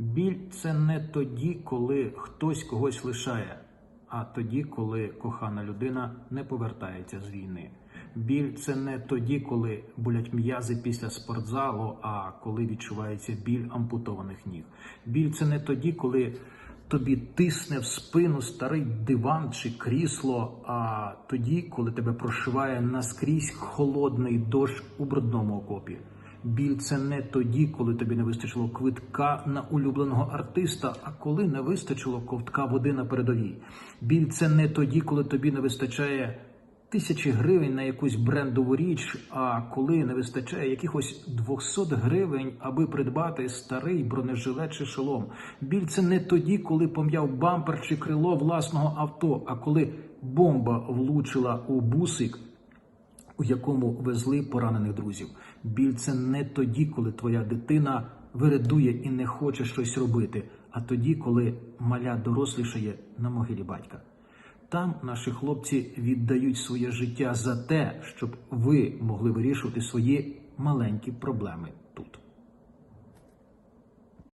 Біль це не тоді, коли хтось когось лишає, а тоді, коли кохана людина не повертається з війни. Біль це не тоді, коли болять м'язи після спортзалу, а коли відчувається біль ампутованих ніг. Біль це не тоді, коли тобі тисне в спину старий диван чи крісло, а тоді, коли тебе прошиває наскрізь холодний дощ у брудному окопі. Біль це не тоді, коли тобі не вистачило квитка на улюбленого артиста, а коли не вистачило ковтка води на передовій. Біль це не тоді, коли тобі не вистачає тисячі гривень на якусь брендову річ, а коли не вистачає якихось 200 гривень, аби придбати старий бронежилет чи шолом. Біль це не тоді, коли пом'яв бампер чи крило власного авто, а коли бомба влучила у бусик у якому везли поранених друзів. Біль це не тоді, коли твоя дитина виридує і не хоче щось робити, а тоді, коли маля дорослішає на могилі батька. Там наші хлопці віддають своє життя за те, щоб ви могли вирішувати свої маленькі проблеми.